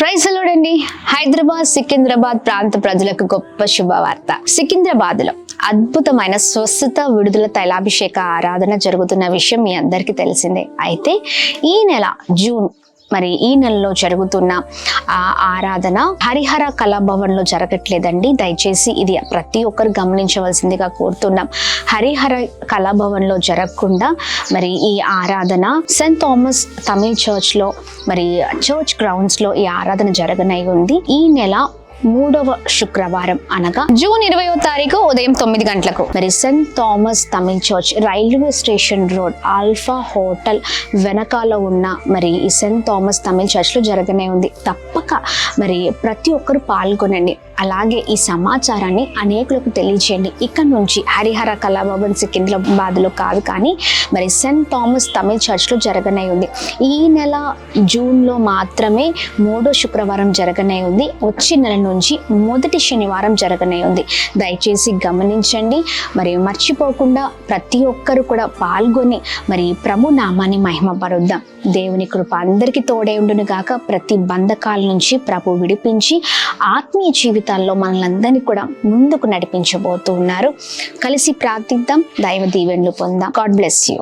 Praise ప్రైజలోడండి Hyderabad Secunderabad ప్రాంత ప్రజలకు గొప్ప శుభవార్త. సికింద్రాబాద్లో అద్భుతమైన స్వస్థత విడుదల తైలాభిషేక ఆరాధన జరుగుతున్న విషయం మీ అందరికీ తెలిసిందే. అయితే ఈ నెల జూన్ మరి ఈ నెలలో జరుగుతున్న ఆ ఆరాధన హరిహర కళాభవన్లో జరగట్లేదండి. దయచేసి ఇది ప్రతి ఒక్కరు గమనించవలసిందిగా కోరుతున్నాం. హరిహర కళాభవన్లో జరగకుండా మరి ఈ ఆరాధన సెయింట్ థామస్ తమిళ్ చర్చ్లో మరి చర్చ్ గ్రౌండ్స్లో ఈ ఆరాధన జరగనై ఉంది. ఈ నెల మూడవ శుక్రవారం అనగా జూన్ ఇరవయో తారీఖు ఉదయం తొమ్మిది గంటలకు. మరి Saint Thomas Tamil church railway station road Alpha hotel వెనకాల ఉన్న మరి ఈ సెయింట్ థామస్ తమిళ్ చర్చ్లో జరగనే ఉంది. తప్పక మరి ప్రతి ఒక్కరు పాల్గొనండి. అలాగే ఈ సమాచారాన్ని అనేకులకు తెలియజేయండి ఇక్కడ నుంచి హరిహర కళాభవన్ సికింద్రాబాద్లో కాదు కానీ మరి సెయింట్ థామస్ తమిళ్ చర్చ్లో జరగనే ఉంది. ఈ నెల జూన్లో మాత్రమే మూడో శుక్రవారం జరగనే ఉంది. వచ్చే నెల నుంచి మొదటి శనివారం జరగనే ఉంది. దయచేసి గమనించండి. మరి మర్చిపోకుండా ప్రతి ఒక్కరు కూడా పాల్గొని మరి ప్రభు నామాన్ని మహిమపరుద్దాం. దేవుని కృప అందరికీ తోడే ఉండును గాక. ప్రతి బంధకాల నుంచి ప్రభు విడిపించి ఆత్మీయ జీవితాల్లో మనల్ని కూడా ముందుకు నడిపించబోతూ ఉన్నారు. కలిసి ప్రార్థిద్దాం. దైవ దీవెనలు పొందాం. God bless you